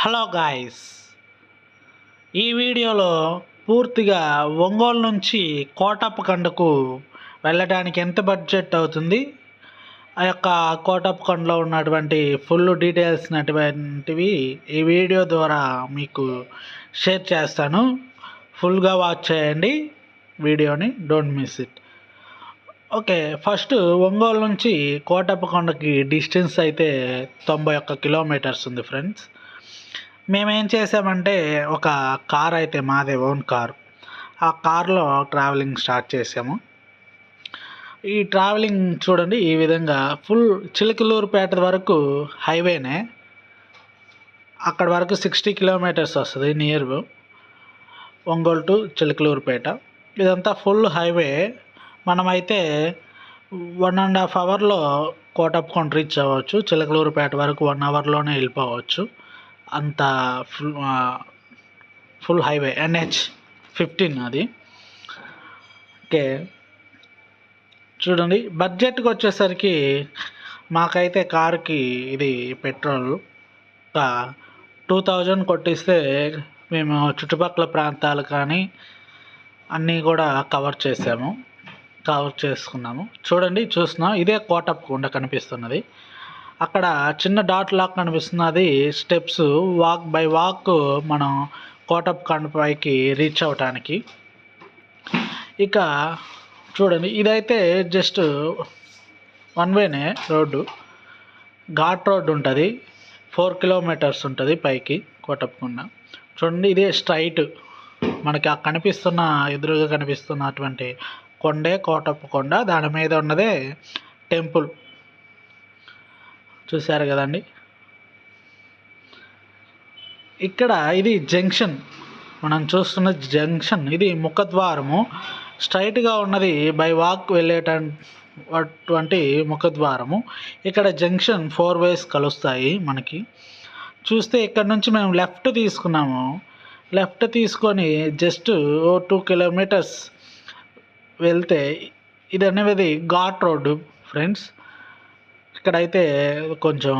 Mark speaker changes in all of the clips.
Speaker 1: Hello guys ఈ వీడియోలో పూర్తిగా ఒంగోలు నుంచి కోటప్పకొండకు వెళ్ళడానికి ఎంత బడ్జెట్ అవుతుంది? ఆ యొక్క కోటప్పకొండలో ఉన్నటువంటి ఫుల్ డీటెయిల్స్ అటువంటివి ఈ వీడియో ద్వారా మీకు షేర్ చేస్తాను. ఫుల్గా వాచ్ చేయండి. వీడియోని don't miss it. Okay first Ongole నుంచి కోటప్పకొండకి డిస్టెన్స్ అయితే తొంభై ఒక్క కిలోమీటర్స్ ఉంది ఫ్రెండ్స్. మేమేం చేసామంటే ఒక కార్ అయితే మాదే ఓన్ కార్. ఆ కార్లో ట్రావెలింగ్ స్టార్ట్ చేసాము. ఈ ట్రావెలింగ్ చూడండి ఈ విధంగా ఫుల్ చిలకలూరుపేట వరకు హైవేనే. అక్కడ వరకు సిక్స్టీ కిలోమీటర్స్ వస్తుంది నియర్ ఒంగోలు టు చిలకలూరుపేట. ఇదంతా ఫుల్ హైవే. మనమైతే వన్ అండ్ హాఫ్ అవర్లో కోటప్పకొండ రీచ్ అవ్వచ్చు. చిలకలూరుపేట వరకు వన్ అవర్లోనే వెళ్ళిపోవచ్చు. అంత full full highway NH fifteen అది. ఓకే. చూడండి బడ్జెట్కి వచ్చేసరికి మాకైతే కార్కి ఇది పెట్రోల్ ఒక టూ థౌజండ్ కొట్టిస్తే మేము చుట్టుపక్కల ప్రాంతాలు కానీ అన్నీ కూడా కవర్ చేసాము. కవర్ చేసుకున్నాము. చూడండి చూస్తున్నాం ఇదే కోటప్పకొండ కనిపిస్తున్నది. అక్కడ చిన్న డాట్ లాగా కనిపిస్తున్నది స్టెప్స్ వాక్ బై వాక్ మనం కోటప్పకొండ పైకి రీచ్ అవటానికి. ఇక చూడండి ఇదైతే జస్ట్ వన్ వేనే రోడ్డు. ఘాట్ రోడ్డు ఉంటుంది. ఫోర్ కిలోమీటర్స్ ఉంటుంది పైకి కోటప్పకొండ చూడండి ఇదే స్ట్రైట్. మనకి ఆ కనిపిస్తున్న ఎదురుగా కనిపిస్తున్నటువంటి కొండే కోటప్పకొండ దాని మీద ఉన్నదే టెంపుల్. చూశారు కదండి. ఇక్కడ ఇది జంక్షన్. మనం చూస్తున్న జంక్షన్ ఇది ముఖద్వారము. స్ట్రైట్గా ఉన్నది బై వాక్ వెళ్ళేటటువంటి ముఖద్వారము. ఇక్కడ జంక్షన్ ఫోర్ వేస్ కలుస్తాయి మనకి. చూస్తే ఇక్కడ నుంచి మేము లెఫ్ట్ తీసుకున్నాము. లెఫ్ట్ తీసుకొని జస్ట్ ఓ టూ కిలోమీటర్స్ వెళ్తే ఇది అనేది ఘాట్ రోడ్డు ఫ్రెండ్స్. ఇక్కడైతే కొంచెం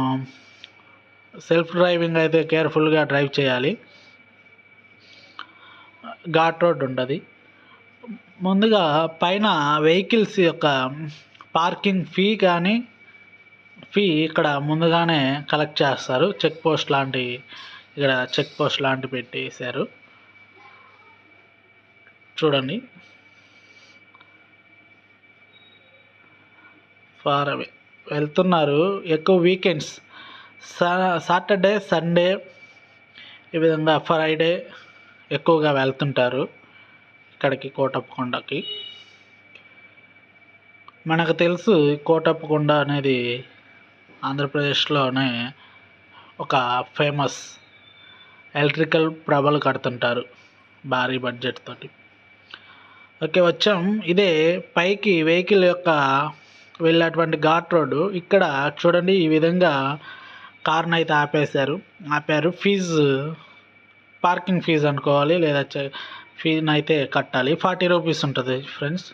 Speaker 1: సెల్ఫ్ డ్రైవింగ్ అయితే కేర్ఫుల్గా డ్రైవ్ చేయాలి. ఘాట్ రోడ్ ఉంటుంది. ముందుగా పైన వెహికల్స్ యొక్క పార్కింగ్ ఫీ కానీ ఫీ ఇక్కడ ముందుగానే కలెక్ట్ చేస్తారు. చెక్ పోస్ట్ లాంటి ఇక్కడ చెక్ పోస్ట్ లాంటి పెట్టేశారు. చూడండి. Far away. వెళ్తున్నారు ఎక్కువ వీకెండ్స్ సా సాటర్డే సండే ఈ విధంగా ఫ్రైడే ఎక్కువగా వెళ్తుంటారు ఇక్కడికి కోటప్పకొండకి. మనకు తెలుసు కోటప్పకొండ అనేది ఆంధ్రప్రదేశ్లోనే ఒక ఫేమస్ ఎలక్ట్రికల్ ప్రభలు కడుతుంటారు భారీ బడ్జెట్ తోటి. ఓకే వచ్చాం. ఇదే పైకి వెహికల్ యొక్క వెళ్ళేటువంటి ఘాట్ రోడ్డు ఇక్కడ చూడండి ఈ విధంగా కార్ని అయితే ఆపేశారు. ఆపారు. ఫీజు పార్కింగ్ ఫీజు అనుకోవాలి లేదా ఫీజుని అయితే కట్టాలి. ఫార్టీ రూపీస్ ఉంటుంది ఫ్రెండ్స్.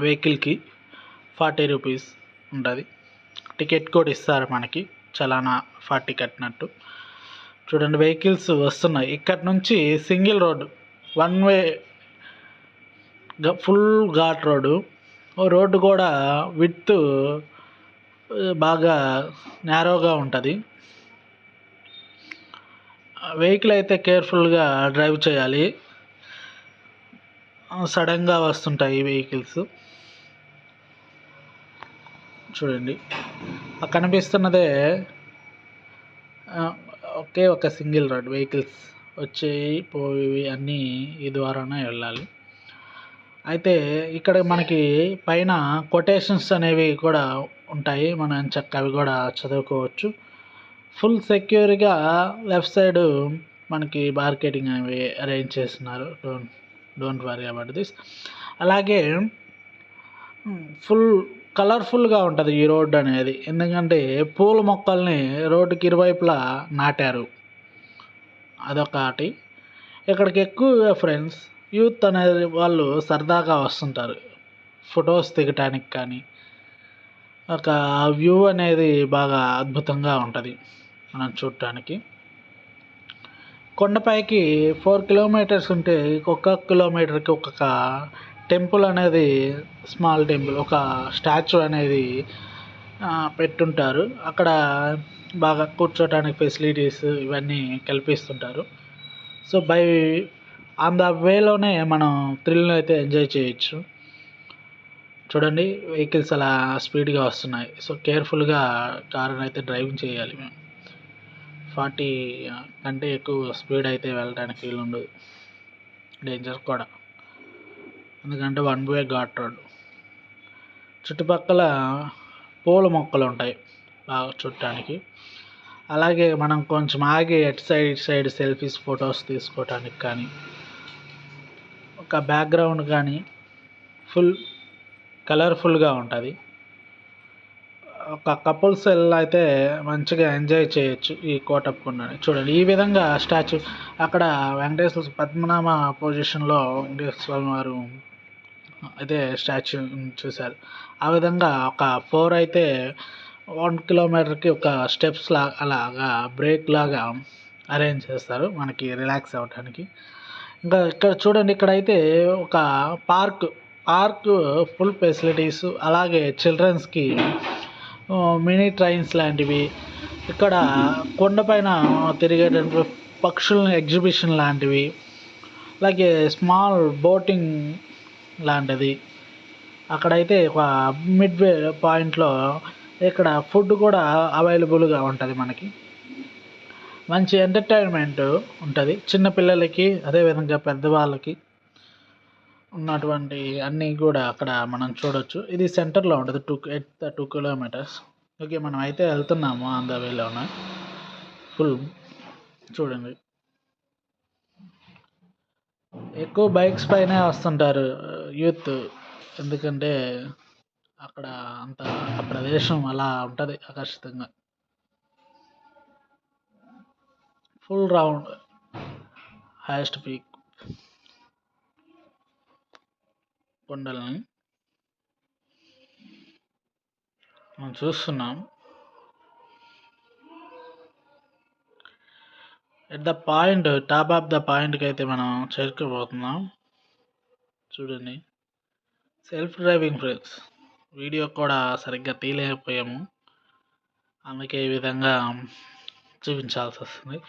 Speaker 1: వెహికల్కి ఫార్టీ రూపీస్ ఉంటుంది. టికెట్ కూడా ఇస్తారు మనకి. చలానా ఫార్టీ కట్టినట్టు. చూడండి వెహికల్స్ వస్తున్నాయి. ఇక్కడ నుంచి single road one way full ghat road road కూడా విత్ బాగా నేరోగా ఉంటుంది. వెహికల్ అయితే కేర్ఫుల్గా డ్రైవ్ చేయాలి. సడన్గా వస్తుంటాయి వెహికల్స్ చూడండి. కనిపిస్తున్నదే ఒకే ఒక సింగిల్ రోడ్ వెహికల్స్ వచ్చేవి పోయేవి అన్నీ ఈ ద్వారానే వెళ్ళాలి. అయితే ఇక్కడ మనకి పైన కొటేషన్స్ అనేవి కూడా ఉంటాయి. మనం చక్క అవి కూడా చదువుకోవచ్చు. ఫుల్ సెక్యూర్గా లెఫ్ట్ సైడ్ మనకి మార్కెటింగ్ అనేవి అరేంజ్ చేస్తున్నారు. Don't don't worry about this అలాగే ఫుల్ కలర్ఫుల్గా ఉంటుంది ఈ రోడ్డు అనేది. ఎందుకంటే పూల మొక్కల్ని రోడ్డుకి ఇరువైపులా నాటారు. అదొకటి. ఇక్కడికి ఎక్కువగా ఫ్రెండ్స్ యూత్ అనేది వాళ్ళు సరదాగా వస్తుంటారు. ఫొటోస్ దిగటానికి కానీ ఒక వ్యూ అనేది బాగా అద్భుతంగా ఉంటుంది మనం చూడటానికి కొండపైకి ఫోర్ కిలోమీటర్స్ ఉంటే ఒక్క కిలోమీటర్కి ఒక్కొక్క టెంపుల్ అనేది స్మాల్ టెంపుల్ ఒక స్టాచ్యూ అనేది పెట్టుంటారు. అక్కడ బాగా కూర్చోటానికి ఫెసిలిటీస్ ఇవన్నీ కల్పిస్తుంటారు. సో బై ఆన్ ద వేలోనే మనం థ్రిల్ని అయితే ఎంజాయ్ చేయొచ్చు. చూడండి వెహికల్స్ అలా స్పీడ్గా వస్తున్నాయి. సో కేర్ఫుల్గా కారుని అయితే డ్రైవింగ్ చేయాలి మేము. ఫార్టీ కంటే ఎక్కువ స్పీడ్ అయితే వెళ్ళడానికి వీలు ఉండదు డేంజర్ కూడా. ఎందుకంటే వన్ వే ఘాట్ రోడ్. చుట్టుపక్కల పూల మొక్కలు ఉంటాయి బాగా చూడటానికి అలాగే మనం కొంచెం ఆగి అటు సైడ్ ఇటు సైడ్ సెల్ఫీస్ ఫొటోస్ తీసుకోవటానికి కానీ ఒక బ్యాక్గ్రౌండ్ కానీ ఫుల్ కలర్ఫుల్గా ఉంటుంది. ఒక కపుల్స్ అయితే మంచిగా ఎంజాయ్ చేయొచ్చు ఈ కోటప్పకొండని చూడండి ఈ విధంగా స్టాచ్యూ అక్కడ వెంకటేశ్వర పద్మనామ పొజిషన్లో వెంకటేశ్వర స్వామి వారు అయితే స్టాచ్యూ చూశారు. ఆ విధంగా ఒక ఫోర్ అయితే వన్ కిలోమీటర్కి ఒక స్టెప్స్ లా అలాగా బ్రేక్ లాగా అరేంజ్ చేస్తారు. మనకి రిలాక్స్ అవ్వడానికి ఇంకా ఇక్కడ చూడండి ఇక్కడైతే ఒక పార్క్ పార్క్ ఫుల్ ఫెసిలిటీస్ అలాగే చిల్డ్రన్స్కి మినీ ట్రైన్స్ లాంటివి. ఇక్కడ కొండపైన తిరిగేటటువంటి పక్షుల ఎగ్జిబిషన్ లాంటివి. అలాగే స్మాల్ బోటింగ్ లాంటిది. అక్కడైతే ఒక మిడ్ వే పాయింట్లో ఇక్కడ ఫుడ్ కూడా అవైలబుల్గా ఉంటుంది మనకి. మంచి ఎంటర్టైన్మెంట్ ఉంటుంది. చిన్నపిల్లలకి అదేవిధంగా పెద్దవాళ్ళకి ఉన్నటువంటి అన్నీ కూడా అక్కడ మనం చూడొచ్చు. ఇది సెంటర్లో ఉంటుంది. Two eight two kilometres okay మనం అయితే వెళ్తున్నాము ఆన్ ద ఫుల్ చూడండి. ఎక్కువ బైక్స్ పైనే వస్తుంటారు యూత్ ఎందుకంటే అక్కడ అంత ఆ ప్రదేశం అలా ఉంటుంది ఆకర్షితంగా. ఫుల్ రౌండ్ హైయెస్ట్ పీక్ కొండలని మనం చూస్తున్నాం. At the point top of the పాయింట్కి అయితే మనం చేరుకోబోతున్నాం. చూడండి. సెల్ఫ్ డ్రైవింగ్ ఫ్రెండ్స్ వీడియో కూడా సరిగ్గా తీయలేకపోయాము. అందుకే ఈ విధంగా చూపించాల్సి వస్తుంది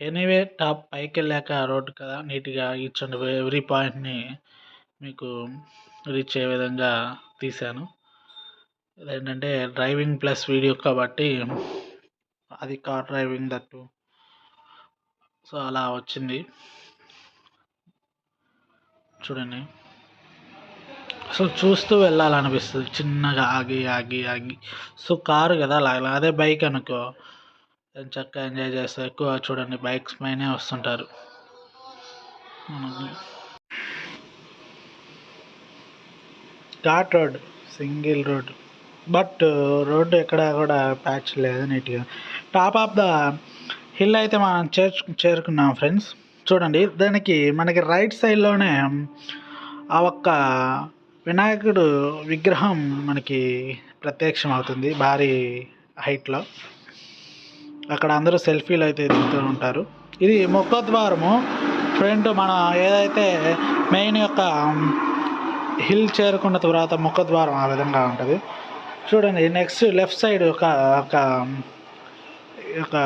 Speaker 1: ఎనీవే టాప్ పైకి వెళ్ళాక రోడ్డు కదా నీట్గా ఈచ్ అండ్ ఎవ్రీ పాయింట్ని మీకు రీచ్ అయ్యే విధంగా తీశాను. ఏంటంటే డ్రైవింగ్ ప్లస్ వీడియో కాబట్టి అది కార్ డ్రైవింగ్ దట్టు. సో అలా వచ్చింది. చూడండి. అసలు చూస్తూ వెళ్ళాలనిపిస్తుంది. చిన్నగా ఆగి ఆగి ఆగి. సో కారు కదా అలా అదే బైక్ అనుకో. చక్కగా ఎంజాయ్ చేస్తారు ఎక్కువ చూడండి బైక్స్ పైనే వస్తుంటారు. Ghat road single road. But road ఎక్కడ కూడా ప్యాచ్ లేదు నీట్గా. టాప్ ఆఫ్ ద హిల్ అయితే మనం చేర్చు చేరుకున్నాం ఫ్రెండ్స్. చూడండి దానికి మనకి రైట్ సైడ్లోనే ఆ ఒక్క వినాయకుడు విగ్రహం మనకి ప్రత్యక్షం అవుతుంది భారీ హైట్లో. అక్కడ అందరూ సెల్ఫీలు అయితే దిగుతూ ఉంటారు. ఇది ముఖద్వారము. ఫ్రంట్ మన ఏదైతే మెయిన్ యొక్క హిల్ చేరుకున్న తర్వాత ముఖద్వారం ఆ విధంగా ఉంటుంది. చూడండి నెక్స్ట్ లెఫ్ట్ సైడ్ ఒక ఒక ఒక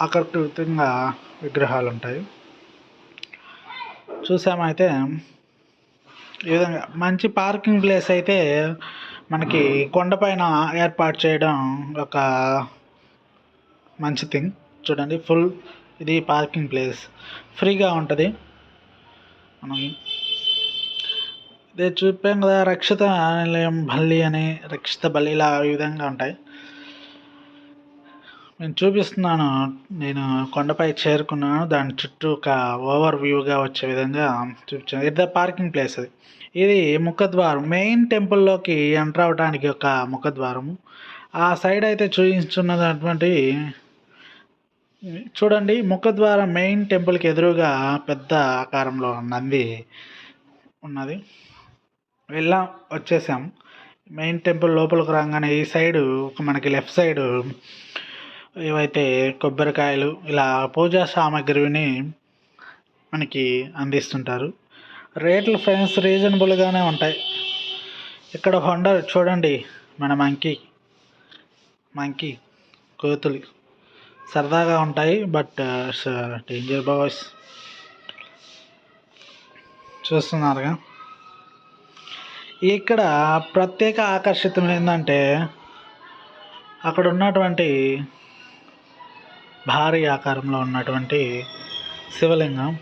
Speaker 1: ఆకర్షితంగా విగ్రహాలు ఉంటాయి. చూసామైతే ఈ విధంగా మంచి పార్కింగ్ ప్లేస్ అయితే మనకి కొండపైన ఏర్పాటు చేయడం ఒక మంచి థింగ్. చూడండి ఫుల్ ఇది పార్కింగ్ ప్లేస్ ఫ్రీగా ఉంటుంది. మనం ఇదే చూపాం కదా రక్షిత నిలయం బల్లి అని రక్షిత బల్లిలా ఈ విధంగా ఉంటాయి. నేను చూపిస్తున్నాను నేను కొండపై చేరుకున్నాను దాని చుట్టూ ఒక ఓవర్ వ్యూగా వచ్చే విధంగా చూపించాను. ఇది పార్కింగ్ ప్లేస్ అది. ఇది ముఖద్వారం. మెయిన్ టెంపుల్లోకి ఎంటర్ అవడానికి ఒక ముఖద్వారము. ఆ సైడ్ అయితే చూపించున్నటువంటి చూడండి ముఖద్వారం మెయిన్ టెంపుల్కి ఎదురుగా పెద్ద ఆకారంలో నంది ఉన్నది. వెళ్ళాం వచ్చేసాం. మెయిన్ టెంపుల్ లోపలికి రాగానే ఈ సైడు ఒక మనకి లెఫ్ట్ సైడు ఏవైతే కొబ్బరికాయలు ఇలా పూజా సామాగ్రిని మనకి అందిస్తుంటారు. రేట్లు ఫ్రెండ్స్ రీజనబుల్గానే ఉంటాయి. ఇక్కడ హొండ చూడండి మన మంకీ మంకీ కోతులు. సరదాగా ఉంటాయి బట్ డేంజర్ బాయ్స్ చూస్తున్నారుగా. ఇక్కడ ప్రత్యేక ఆకర్షితం ఏంటంటే అక్కడ ఉన్నటువంటి భారీ ఆకారంలో ఉన్నటువంటి శివలింగం.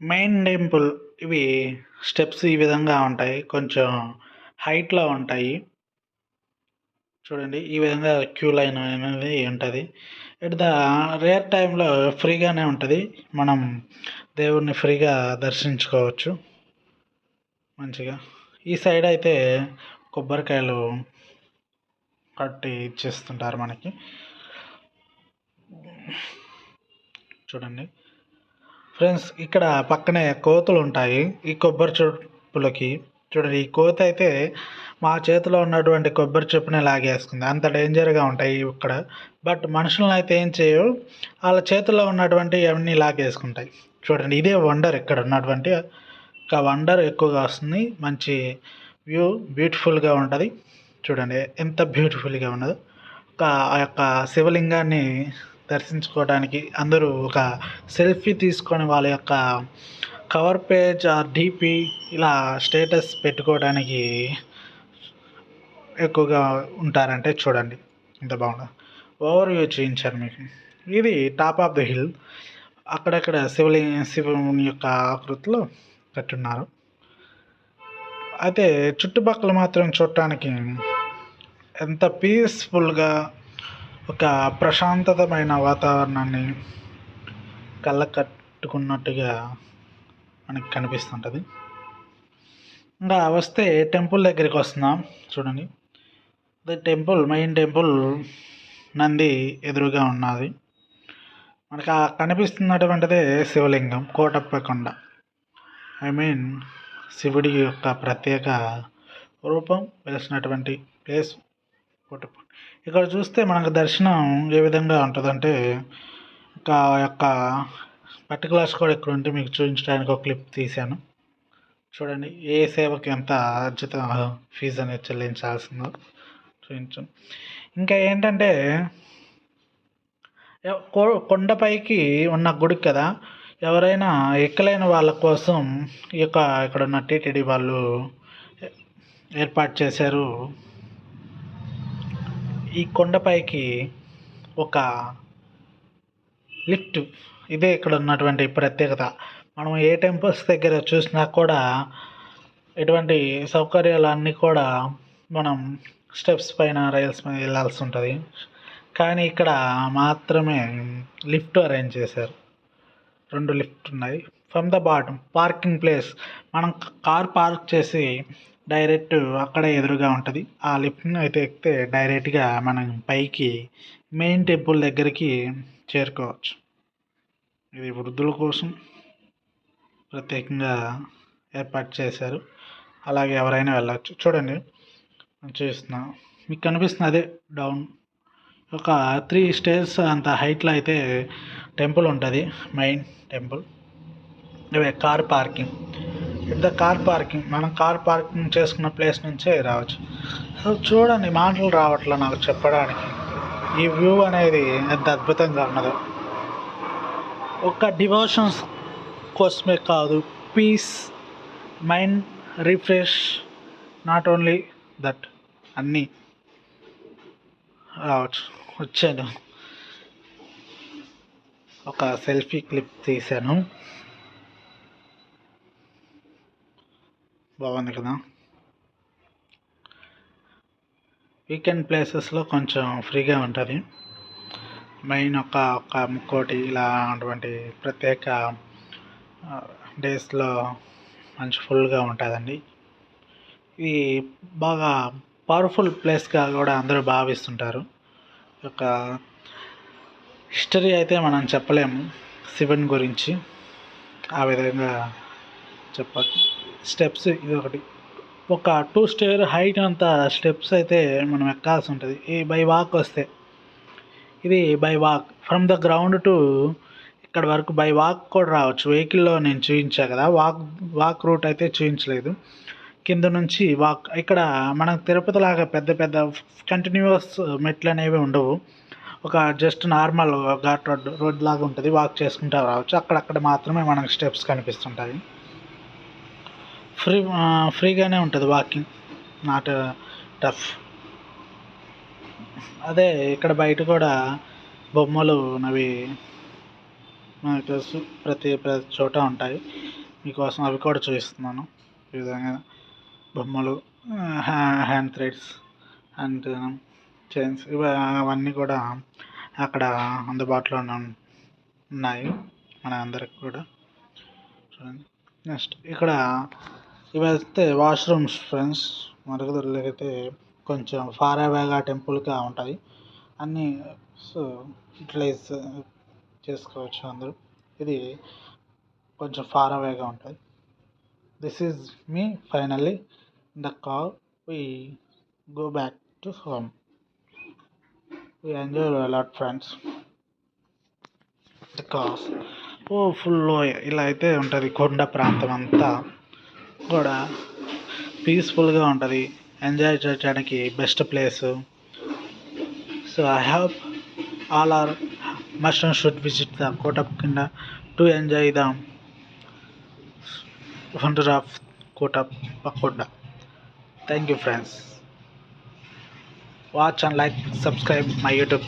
Speaker 1: మెయిన్ టెంపుల్ ఇవి స్టెప్స్ ఈ విధంగా ఉంటాయి కొంచెం హైట్లో ఉంటాయి. చూడండి ఈ విధంగా క్యూ లైన్ అనేది ఉంటుంది. ఎట్ ద రేర్ టైంలో ఫ్రీగానే ఉంటుంది. మనం దేవుడిని ఫ్రీగా దర్శించుకోవచ్చు. మంచిగా. ఈ సైడ్ అయితే కొబ్బరికాయలు కట్టి ఇచ్చేస్తుంటారు మనకి. చూడండి. ఫ్రెండ్స్ ఇక్కడ పక్కనే కోతులు ఉంటాయి. ఈ కొబ్బరి చెప్పులకి చూడండి ఈ కోత అయితే మా చేతిలో ఉన్నటువంటి కొబ్బరి చెప్పుని లాగేసుకుంది. అంత డేంజర్గా ఉంటాయి ఇక్కడ. బట్ మనుషులను అయితే ఏం చేయవు. వాళ్ళ చేతిలో ఉన్నటువంటి అవన్నీ లాగేసుకుంటాయి. చూడండి ఇదే వండర్ ఇక్కడ ఉన్నటువంటి. ఒక వండర్ ఎక్కువగా వస్తుంది. మంచి వ్యూ బ్యూటిఫుల్గా ఉంటుంది. చూడండి ఎంత బ్యూటిఫుల్గా ఉన్నదో. ఒక ఆ యొక్క శివలింగాన్ని దర్శించుకోవడానికి అందరూ ఒక సెల్ఫీ తీసుకొని వాళ్ళ యొక్క కవర్ పేజ్ ఆర్ డిపి ఇలా స్టేటస్ పెట్టుకోవడానికి ఎక్కువగా ఉంటారంటే చూడండి. ఎంత బాగుందో? ఓవర్ వ్యూ చూపించారు మీకు. ఇది టాప్ ఆఫ్ ద హిల్ అక్కడక్కడ శివలి శివుని యొక్క ఆకృతిలో కట్టున్నారు. అయితే చుట్టుపక్కల మాత్రం చూడటానికి ఎంత పీస్ఫుల్గా ఒక ప్రశాంతతమైన వాతావరణాన్ని కళ్ళ కట్టుకున్నట్టుగా మనకి కనిపిస్తుంటుంది. ఇంకా వస్తే టెంపుల్ దగ్గరికి వస్తున్నాం. చూడండి. అది టెంపుల్ మెయిన్ టెంపుల్ నంది ఎదురుగా ఉన్నది. మనకు ఆ కనిపిస్తున్నటువంటిదే శివలింగం కోటప్ప కొండ ఐ మీన్ శివుడి యొక్క ప్రత్యేక రూపం వేసినటువంటి ప్లేస్ కోటప్ప ఇక్కడ చూస్తే మనకు దర్శనం ఏ విధంగా ఉంటుందంటే ఒక యొక్క పర్టికులర్స్ కూడా ఇక్కడ ఉంటే మీకు చూపించడానికి ఒక క్లిప్ తీశాను. చూడండి ఏ సేవకి ఎంత అర్జిత ఫీజు అనేది చెల్లించాల్సిందో చూపించు. ఇంకా ఏంటంటే కొండపైకి ఉన్న గుడి కదా ఎవరైనా ఎక్కలేని వాళ్ళ కోసం ఈ యొక్క ఇక్కడ ఉన్న టీటీడీ వాళ్ళు ఏర్పాటు చేశారు. ఈ కొండపైకి ఒక లిఫ్ట్ ఇదే ఇక్కడ ఉన్నటువంటి ప్రత్యేకత. మనం ఏ టెంపుల్స్ దగ్గర చూసినా కూడా ఎటువంటి సౌకర్యాలు అన్నీ కూడా మనం స్టెప్స్ పైన రైల్స్ పైన వెళ్ళాల్సి ఉంటుంది. కానీ ఇక్కడ మాత్రమే లిఫ్ట్ అరేంజ్ చేశారు. రెండు లిఫ్ట్ ఉన్నాయి. From the bottom parking place మనం కార్ పార్క్ చేసి డైరెక్ట్ అక్కడే ఎదురుగా ఉంటుంది. ఆ లిఫ్ట్ని అయితే ఎక్కితే డైరెక్ట్గా మనం పైకి మెయిన్ టెంపుల్ దగ్గరికి చేరుకోవచ్చు. ఇది వృద్ధుల కోసం ప్రత్యేకంగా ఏర్పాటు చేశారు. అలాగే ఎవరైనా వెళ్ళచ్చు. చూడండి నేను చూస్తున్నా మీకు కనిపిస్తుంది అదే డౌన్ ఒక త్రీ స్టేర్స్ అంత హైట్లో అయితే టెంపుల్ ఉంటుంది. మెయిన్ టెంపుల్ ఇవే car parking the car parking మనం కార్ పార్కింగ్ చేసుకున్న ప్లేస్ నుంచే రావచ్చు. సో చూడండి మాటలు రావట్లే నాకు చెప్పడానికి. ఈ వ్యూ అనేది ఎంత అద్భుతంగా ఉన్నదో. ఒక డివోషన్స్ కోసమే కాదు. Peace mind refresh not only that అన్నీ రావచ్చు. వచ్చాను. ఒక సెల్ఫీ క్లిప్ తీశాను బాగుంది కదా? వీకెండ్ ప్లేసెస్లో కొంచెం ఫ్రీగా ఉంటుంది. మెయిన్ ఒక ఒక ముక్కోటి ఇలా అటువంటి ప్రత్యేక డేస్లో మంచి ఫుల్గా ఉంటుందండి. ఇది బాగా పవర్ఫుల్ ప్లేస్గా కూడా అందరూ భావిస్తుంటారు. ఒక హిస్టరీ అయితే మనం చెప్పలేము శివన్ గురించి. ఆ విధంగా చెప్పచ్చు స్టెప్స్ ఇది ఒకటి. ఒక టూ స్టేర్ హైట్ అంత స్టెప్స్ అయితే మనం ఎక్కాల్సి ఉంటుంది. ఈ బై వాక్ వస్తే ఇది by walk from the ground to ఇక్కడ వరకు బై వాక్ కూడా రావచ్చు. వెహికల్లో నేను చూపించా కదా వాక్ వాక్ రూట్ అయితే చూపించలేదు కింద నుంచి వాక్ ఇక్కడ మనం తిరుపతి లాగా పెద్ద పెద్ద కంటిన్యూస్ మెట్లు అనేవి ఉండవు. ఒక just normal ghat road road లాగా ఉంటుంది. వాక్ చేసుకుంటూ రావచ్చు. అక్కడక్కడ మాత్రమే మనకు స్టెప్స్ కనిపిస్తుంటాయి. ఫ్రీ ఫ్రీగానే ఉంటుంది వాకింగ్ నాట్ టఫ్ అదే ఇక్కడ బయట కూడా బొమ్మలు అవి మనకు తెలుసు. ప్రతి ప్రతి చోట ఉంటాయి. మీకోసం అవి కూడా చూపిస్తున్నాను. ఈ విధంగా బొమ్మలు హ్యాండ్ థ్రెడ్స్ అండ్ చైన్స్ ఇవి అవన్నీ కూడా అక్కడ అందుబాటులో ఉన్నాయి. మన అందరికి కూడా. చూడండి. నెక్స్ట్ ఇక్కడ ఇవైతే వాష్రూమ్స్ ఫ్రెండ్స్. మరుగుదొడ్లు అయితే కొంచెం ఫార్ అవేగా టెంపుల్గా ఉంటాయి అన్నీ సో యూటిలైజ్ చేసుకోవచ్చు అందరూ. ఇది కొంచెం ఫార్ అవేగా ఉంటుంది. This is me finally the car we go back to home we enjoy lot friends because oh full లోయ ఇలా అయితే ఉంటుంది కొండ ప్రాంతం అంతా కూడా పీస్ఫుల్గా ఉంటుంది. ఎంజాయ్ చేయడానికి best place so I have all are must and should visit the Kotappakonda to enjoy the wonder of Kotappakonda thank you friends watch and like subscribe my YouTube